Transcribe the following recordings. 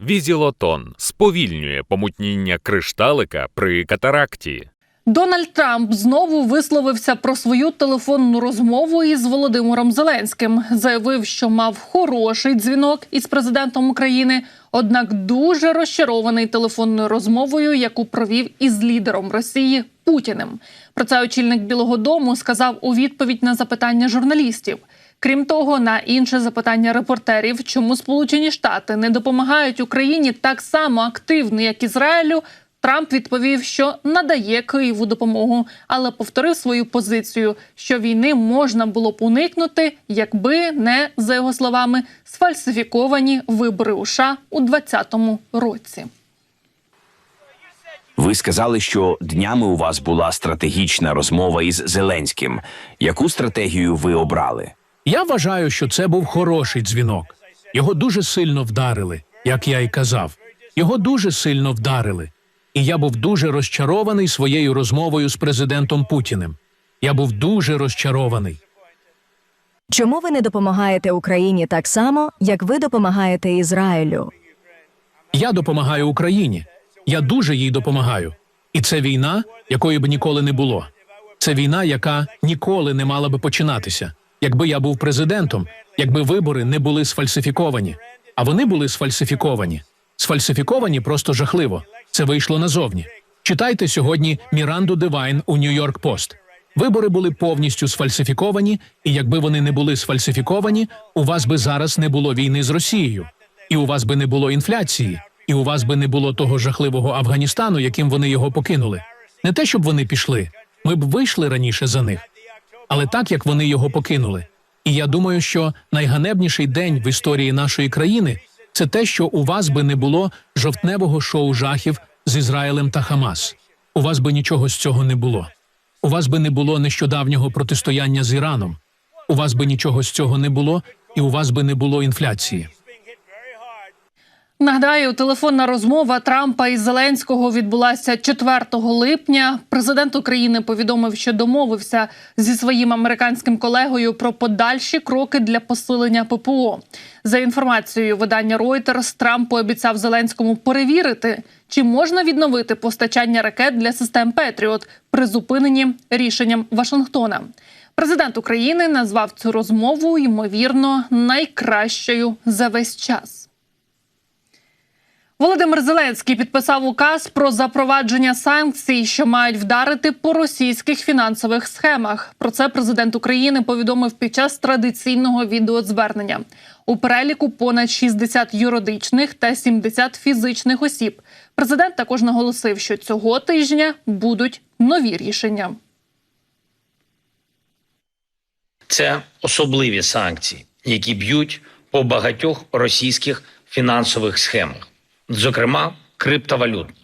Візілотон сповільнює помутніння кришталика при катаракті. Дональд Трамп знову висловився про свою телефонну розмову із Володимиром Зеленським. Заявив, що мав хороший дзвінок із президентом України, однак дуже розчарований телефонною розмовою, яку провів із лідером Росії Путіним. Про це очільник Білого Дому сказав у відповідь на запитання журналістів. Крім того, на інше запитання репортерів, чому Сполучені Штати не допомагають Україні так само активно, як Ізраїлю. Трамп відповів, що надає Києву допомогу, але повторив свою позицію, що війни можна було б уникнути, якби не за його словами сфальсифіковані вибори у США у 2020 році. Ви сказали, що днями у вас була стратегічна розмова із Зеленським. Яку стратегію ви обрали? Я вважаю, що це був хороший дзвінок. Його дуже сильно вдарили, як я й казав. Його дуже сильно вдарили. І я був дуже розчарований своєю розмовою з президентом Путіним. Я був дуже розчарований. Чому ви не допомагаєте Україні так само, як ви допомагаєте Ізраїлю? Я допомагаю Україні. Я дуже їй допомагаю. І це війна, якої б ніколи не було. Це війна, яка ніколи не мала би починатися. Якби я був президентом, якби вибори не були сфальсифіковані. А вони були сфальсифіковані. Сфальсифіковані просто жахливо. Це вийшло назовні. Читайте сьогодні Міранду Девайн у Нью-Йорк Пост. Вибори були повністю сфальсифіковані, і якби вони не були сфальсифіковані, у вас би зараз не було війни з Росією, і у вас би не було інфляції, і у вас би не було того жахливого Афганістану, яким вони його покинули. Не те, щоб вони пішли. Ми б вийшли раніше за них, але так як вони його покинули. І я думаю, що найганебніший день в історії нашої країни це те, що у вас би не було жовтневого шоу жахів з Ізраїлем та Хамас. У вас би нічого з цього не було. У вас би не було нещодавнього протистояння з Іраном. У вас би нічого з цього не було, і у вас би не було інфляції. Нагадаю, телефонна розмова Трампа і Зеленського відбулася 4 липня. Президент України повідомив, що домовився зі своїм американським колегою про подальші кроки для посилення ППО. За інформацією видання Reuters, Трамп пообіцяв Зеленському перевірити, чи можна відновити постачання ракет для систем Петріот, призупинені рішенням Вашингтона. Президент України назвав цю розмову ймовірно найкращою за весь час. Володимир Зеленський підписав указ про запровадження санкцій, що мають вдарити по російських фінансових схемах. Про це президент України повідомив під час традиційного відеозвернення. У переліку понад 60 юридичних та 70 фізичних осіб. Президент також наголосив, що цього тижня будуть нові рішення. Це особливі санкції, які б'ють по багатьох російських фінансових схемах, зокрема криптовалютних.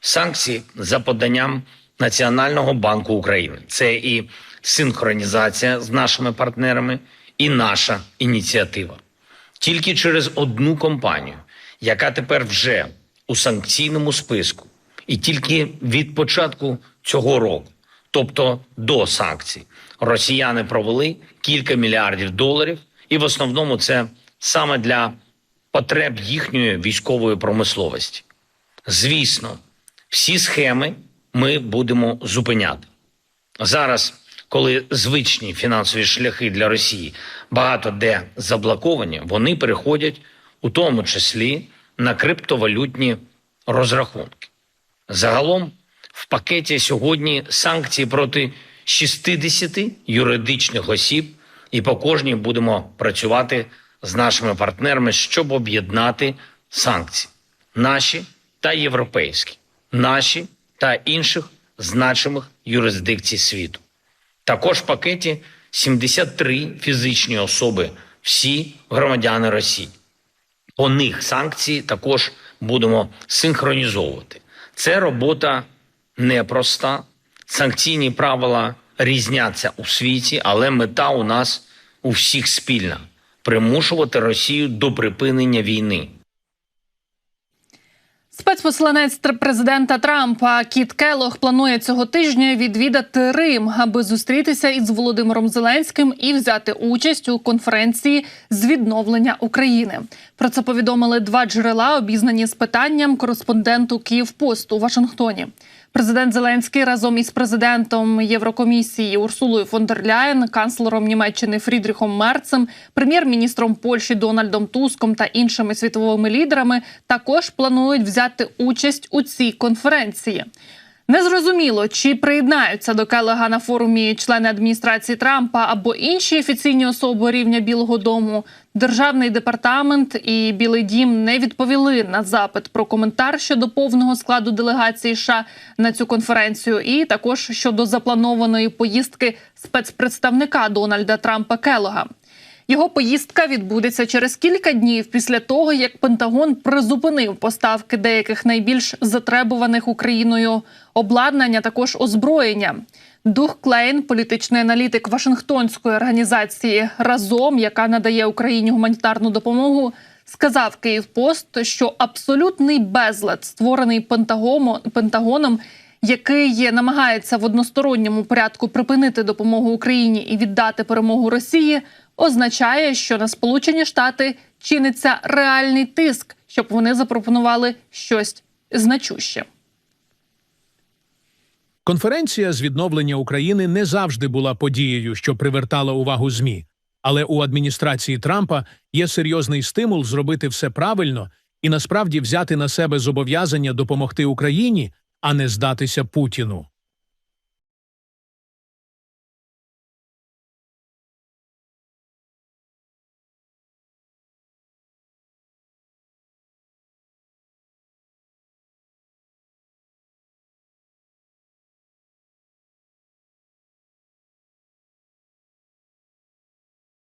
Санкції за поданням Національного банку України. Це і синхронізація з нашими партнерами, і наша ініціатива. Тільки через одну компанію, яка тепер вже у санкційному списку, і тільки від початку цього року, тобто до санкцій, росіяни провели кілька мільярдів доларів, і в основному це саме для потреб їхньої військової промисловості. Звісно, всі схеми ми будемо зупиняти. Зараз, коли звичні фінансові шляхи для Росії багато де заблоковані, вони переходять у тому числі на криптовалютні розрахунки. Загалом в пакеті сьогодні санкції проти 60 юридичних осіб, і по кожній будемо працювати з нашими партнерами, щоб об'єднати санкції, наші та європейські, наші та інших значимих юрисдикцій світу. Також в пакеті 73 фізичні особи, всі громадяни Росії. По них санкції також будемо синхронізовувати. Це робота непроста. Санкційні правила різняться у світі, але мета у нас у всіх спільна примушувати Росію до припинення війни. Спецпосланець президента Трампа Кіт Келох планує цього тижня відвідати Рим, аби зустрітися із Володимиром Зеленським і взяти участь у конференції з відновлення України. Про це повідомили два джерела, обізнані з питанням кореспонденту Київпост у Вашингтоні. Президент Зеленський разом із президентом Єврокомісії Урсулою фон дер Ляєн, канцлером Німеччини Фрідріхом Мерцем, прем'єр-міністром Польщі Дональдом Туском та іншими світовими лідерами також планують взяти участь у цій конференції. Незрозуміло, чи приєднаються до Келега на форумі члени адміністрації Трампа або інші офіційні особи рівня Білого Дому. Державний департамент і Білий Дім не відповіли на запит про коментар щодо повного складу делегації США на цю конференцію, і також щодо запланованої поїздки спецпредставника Дональда Трампа Келога. Його поїздка відбудеться через кілька днів після того, як Пентагон призупинив поставки деяких найбільш затребуваних Україною обладнання, також озброєння. Дух Клейн, політичний аналітик Вашингтонської організації Разом, яка надає Україні гуманітарну допомогу, сказав Київпост, що абсолютний безлад, створений Пентагоном, який намагається в односторонньому порядку припинити допомогу Україні і віддати перемогу Росії, означає, що на Сполучені Штати чиниться реальний тиск, щоб вони запропонували щось значуще. Конференція з відновлення України не завжди була подією, що привертала увагу ЗМІ. Але у адміністрації Трампа є серйозний стимул зробити все правильно і насправді взяти на себе зобов'язання допомогти Україні, а не здатися Путіну.